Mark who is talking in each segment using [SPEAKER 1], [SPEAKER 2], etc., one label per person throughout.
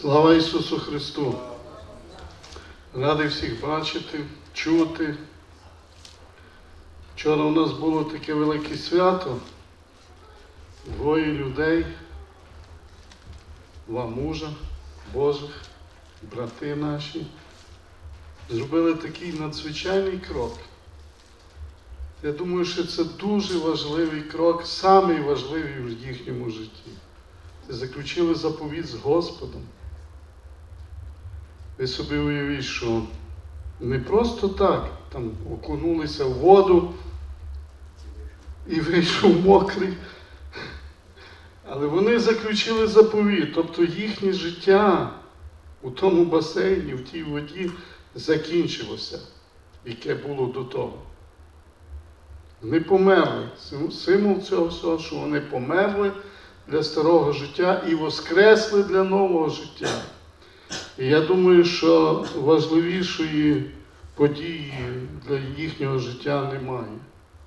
[SPEAKER 1] Слава Ісусу Христу! Радий всіх бачити, чути. Вчора у нас було таке велике свято. Двоє людей, два мужа Божих, брати наші, зробили такий надзвичайний крок. Я думаю, що це дуже важливий крок, самий важливий в їхньому житті. Заключили заповідь з Господом. Ви собі уявіть, що не просто так там окунулися в воду і вийшов мокрий. Але вони заключили заповідь, тобто їхнє життя у тому басейні, в тій воді закінчилося, яке було до того. Вони померли. Сим- Символ цього всього, що вони померли для старого життя і воскресли для нового життя. Я думаю, що важливішої події для їхнього життя немає,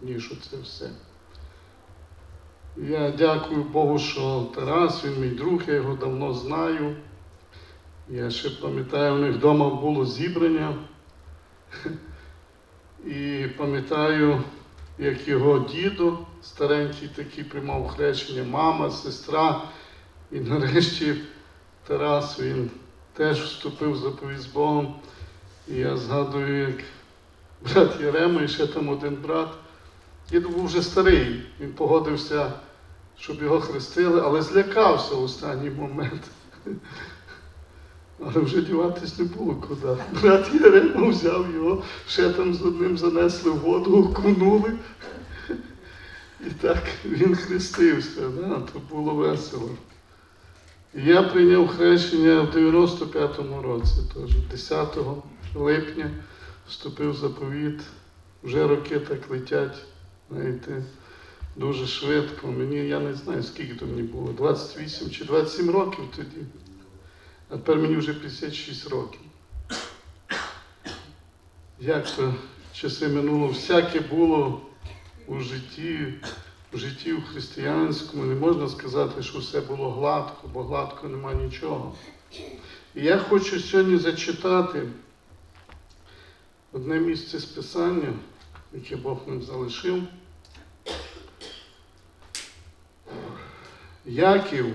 [SPEAKER 1] ніж оце все. Я дякую Богу, що Тарас, він мій друг, я його давно знаю. Я ще пам'ятаю, у них вдома було зібрання. І пам'ятаю, як його дідо, старенький такий приймав хрещення, мама, сестра. І нарешті Тарас він теж вступив в заповідь з Богом. І я згадую, як брат Єрема і ще там один брат. Дід був вже старий, він погодився, щоб його хрестили, але злякався в останній момент. Але вже діватись не було куди. Брат Єрема взяв його, ще там з одним занесли воду, окунули. І так він хрестився, да? то було весело. Я прийняв хрещення в 95-му році, теж 10 липня вступив заповіт. Вже роки так летять, знаєте, дуже швидко. Мені, я не знаю, скільки то мені було, 28 чи 27 років тоді. А тепер мені вже 56 років. Як то часи минуло, всяке було у житті, в житті у християнському. Не можна сказати, що все було гладко, бо гладко нема нічого. І я хочу сьогодні зачитати одне місце з Писання, яке Бог нам залишив. Яків,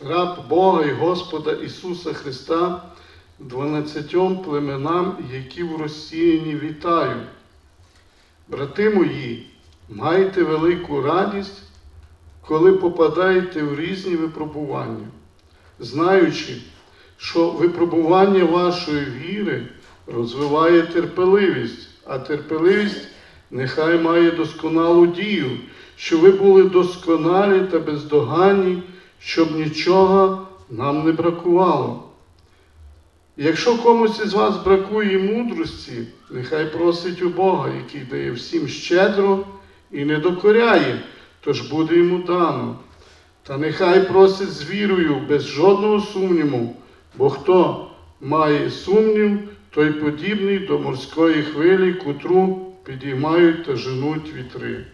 [SPEAKER 1] раб Бога і Господа Ісуса Христа, дванадцятьом племенам, які в розсіяні вітаю. Брати мої, майте велику радість, коли попадаєте в різні випробування, знаючи, що випробування вашої віри розвиває терпеливість, а терпеливість нехай має досконалу дію, що ви були досконалі та бездоганні, щоб нічого нам не бракувало. Якщо комусь із вас бракує мудрості, нехай просить у Бога, який дає всім щедро і не докоряє, тож буде йому дано. Та нехай просить з вірою, без жодного сумніву, бо хто має сумнів, той подібний до морської хвилі, котру підіймають та женуть вітри.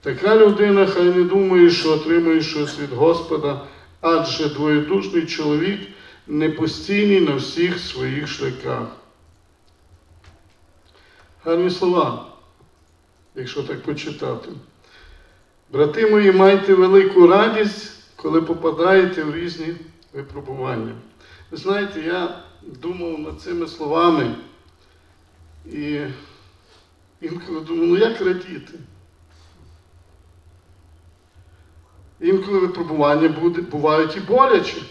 [SPEAKER 1] Така людина хай не думає, що отримує щось від Господа, адже двоєдушний чоловік непостійний на всіх своїх шляхах. Гарні слова, якщо так почитати. Брати мої, майте велику радість, коли попадаєте в різні випробування. Ви знаєте, я думав над цими словами і інколи думав, ну як радіти? Інколи випробування буде, бувають і боляче.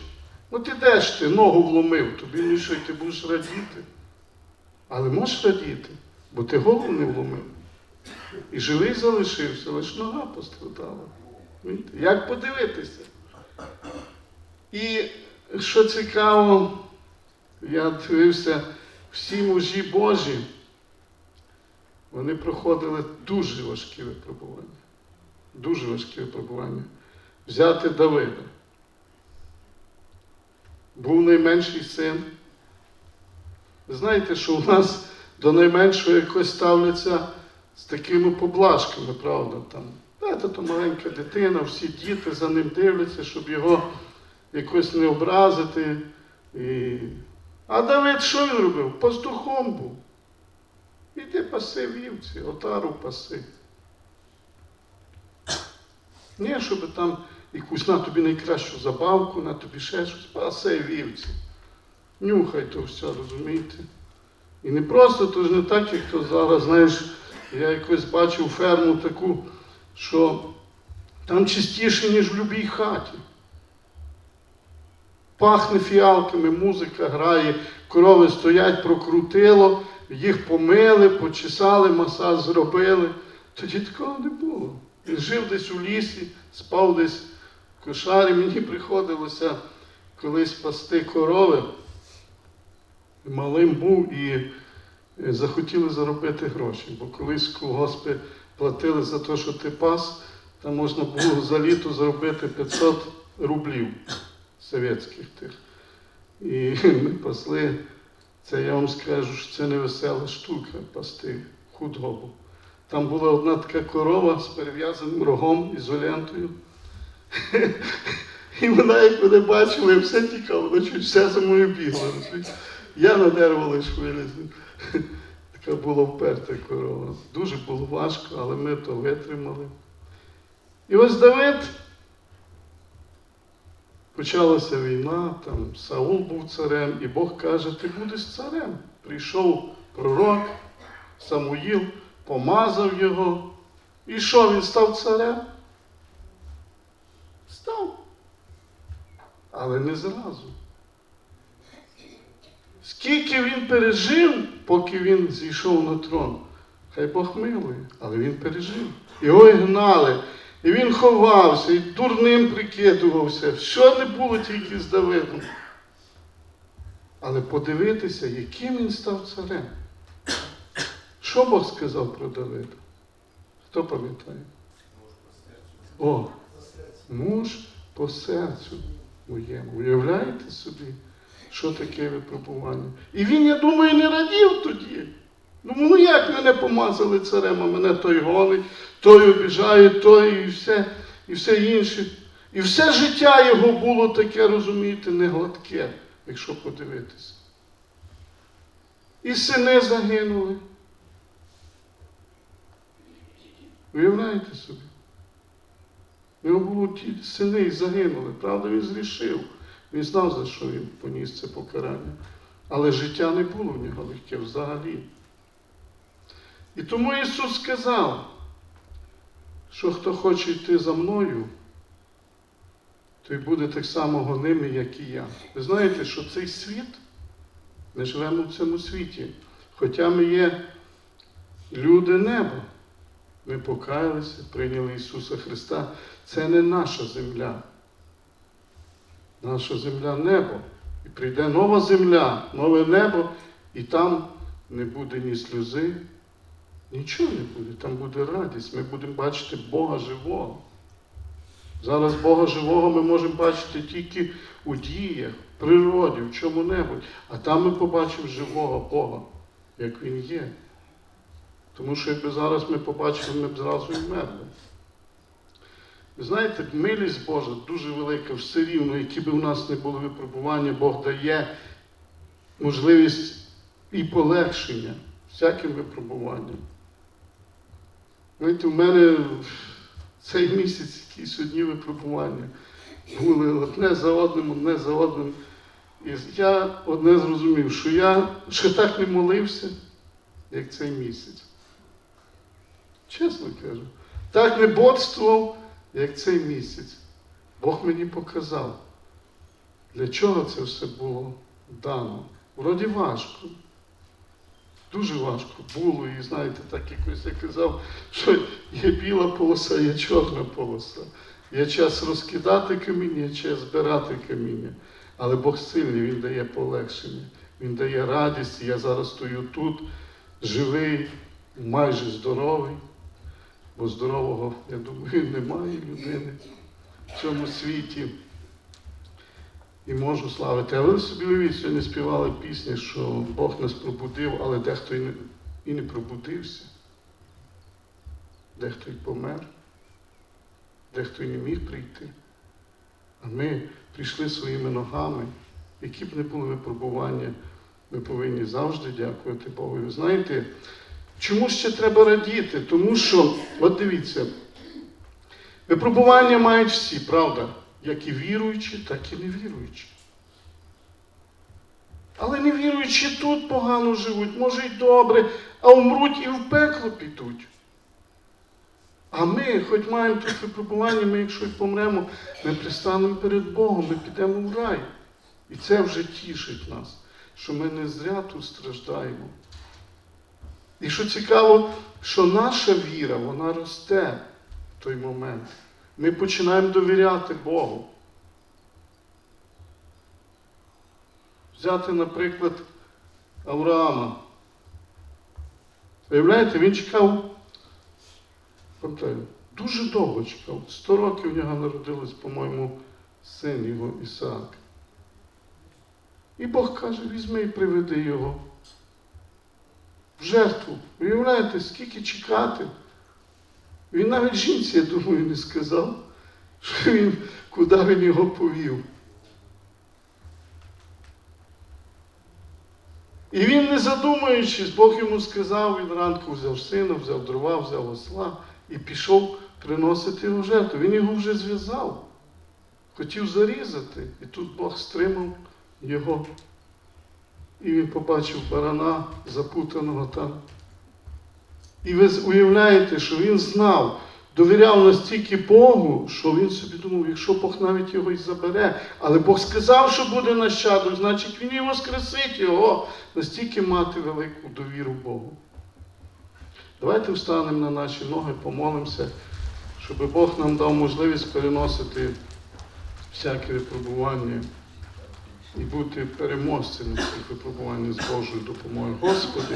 [SPEAKER 1] От ідеш ти, ногу вломив, тобі нічого, ти будеш радіти. Але можеш радіти, бо ти голову не вломив. І живий залишився, лише нога пострадала. Як подивитися? І що цікаво, я дивився, всі мужі Божі, вони проходили дуже важкі випробування. Дуже важкі випробування. Взяти Давида. Був найменший син. Знаєте, що у нас до найменшого якось ставляться з такими поблажками, правда? Там, «Та, то маленька дитина, всі діти за ним дивляться, щоб його якось не образити. І... А Давид що він робив? Пастухом був. Іди паси вівці, отару паси. Не, щоб там якусь на тобі найкращу забавку, на тобі ще щось, паси вівці. Нюхай то все, розумієте? І не просто, то ж не так, як то зараз, знаєш, я якось бачив ферму таку, що там чистіше, ніж в будь-якій хаті. Пахне фіалками, музика грає, корови стоять, прокрутило, їх помили, почесали, масаж зробили. Тоді такого не було. Він жив десь у лісі, спав десь в кошарі. Мені приходилося колись пасти корови. Малим був і захотіли заробити гроші, бо колись колгоспи платили за те, що ти пас, там можна було за літо заробити 500 рублів совєтських тих. І ми пасли, це я вам скажу, що це не весела штука пасти худобу. Там була одна така корова з перев'язаним рогом, ізолентою. І вона, як мене бачила, все тікала, вона все за мною бігла. Я на дерево вилізу. Така була вперта корова. Дуже було важко, але ми то витримали. І ось Давид Почалася війна, там Саул був царем, і Бог каже, ти будеш царем. Прийшов пророк Самуїл, помазав його. І що, він став царем? Став. Але не зразу. Скільки він пережив, поки він зійшов на трон. Хай Бог милує, але він пережив. Його гнали. І він ховався, і дурним прикидувався. Що не було тільки з Давидом. Але подивитися, яким він став царем. Що Бог сказав про Давида? Хто пам'ятає? О, муж по серцю моєму. Уявляєте собі, що таке випробування? І він, я думаю, не радів тоді. Думаю, ну як мене помазали царем, а мене той гонить, той обіжає, той і все, і все інше. І все життя його було таке, розумієте, не гладке, якщо подивитися. І сини загинули. Уявляєте собі? У нього було ті сини і загинули. Правда, він зрішив. Він знав, за що він поніс це покарання. Але життя не було в нього легке взагалі. І тому Ісус сказав, що хто хоче йти за мною, той буде так само гонимий, як і я. Ви знаєте, що цей світ, ми живемо в цьому світі, хоча ми є люди неба. Ми покаялися, прийняли Ісуса Христа. Це не наша земля. Наша земля небо. І прийде нова земля, нове небо, і там не буде ні сльози, нічого не буде. Там буде радість. Ми будемо бачити Бога живого. Зараз Бога живого ми можемо бачити тільки у діях, в природі, в чому-небудь. А там ми побачимо живого Бога, як Він є. Тому що якби зараз ми побачили, ми б зразу і мерли. Знаєте, милість Божа дуже велика, все рівно, які б у нас не були випробування, Бог дає можливість і полегшення всяким випробуванням. Знаєте, у мене цей місяць якісь одні випробування були одне за одним, одне за одним. І я одне зрозумів, що я ще так не молився, як цей місяць. Чесно кажу, так не бодствував, як цей місяць. Бог мені показав, для чого це все було дано. Вроді важко. Дуже важко було, і знаєте, так якось я казав, що є біла полоса, є чорна полоса. Є час розкидати каміння, є час збирати каміння. Але Бог сильний, Він дає полегшення, Він дає радість. Я зараз стою тут, живий, майже здоровий, бо здорового, я думаю, немає людини в цьому світі. І можу славити. Але ви собі уявіть, сьогодні співали пісні, що Бог нас пробудив, але дехто і не, і не пробудився, дехто й помер, дехто й не міг прийти. А ми прийшли своїми ногами які б не були випробування, ми повинні завжди дякувати Богу. Ви знаєте, чому ще треба радіти? Тому що, от дивіться, випробування мають всі, правда? Як і віруючі, так і невіруючі. Але невіруючі тут погано живуть, може й добре, а умруть і в пекло підуть. А ми, хоч маємо тут випробування, ми, якщо й помремо, ми пристанемо перед Богом, ми підемо в рай. І це вже тішить нас, що ми не зря тут страждаємо. І що цікаво, що наша віра, вона росте в той момент. Ми починаємо довіряти Богу. Взяти, наприклад, Авраама. Виявляєте, він чекав, дуже довго чекав. Сто років у нього народилось, по-моєму, син його Ісаак. І Бог каже, візьми і приведи його жертву. Уявляєте, скільки чекати? Він навіть жінці, я думаю, не сказав, що він, куди він його повів. І він, не задумуючись, Бог йому сказав, він ранку взяв сина, взяв дрова, взяв осла і пішов приносити його жертву. Він його вже зв'язав, хотів зарізати. І тут Бог стримав його. І він побачив барана, запутаного там. І ви уявляєте, що він знав, довіряв настільки Богу, що він собі думав, якщо Бог навіть його і забере, але Бог сказав, що буде нащадок, значить він і воскресить його, настільки мати велику довіру Богу. Давайте встанемо на наші ноги, помолимося, щоб Бог нам дав можливість переносити всяке випробування і бути переможцями цих випробувань з Божою допомогою. Господи,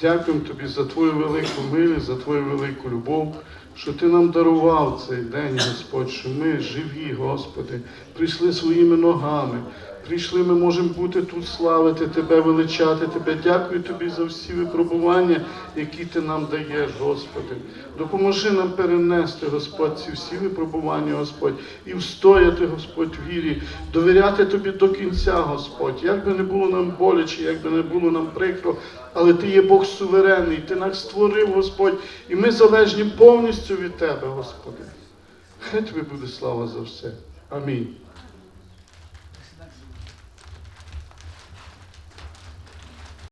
[SPEAKER 1] дякуємо Тобі за Твою велику милість, за Твою велику любов, що Ти нам дарував цей день, Господь, що ми живі, Господи, прийшли своїми ногами. Прийшли, ми можемо бути тут, славити Тебе, величати Тебе. Дякую Тобі за всі випробування, які Ти нам даєш, Господи. Допоможи нам перенести, Господь, ці всі випробування, Господь, і встояти, Господь, в вірі, довіряти Тобі до кінця, Господь. Як би не було нам боляче, як би не було нам прикро, але Ти є Бог суверенний, Ти нас створив, Господь, і ми залежні повністю від Тебе, Господи. Хай Тобі буде слава за все. Амінь.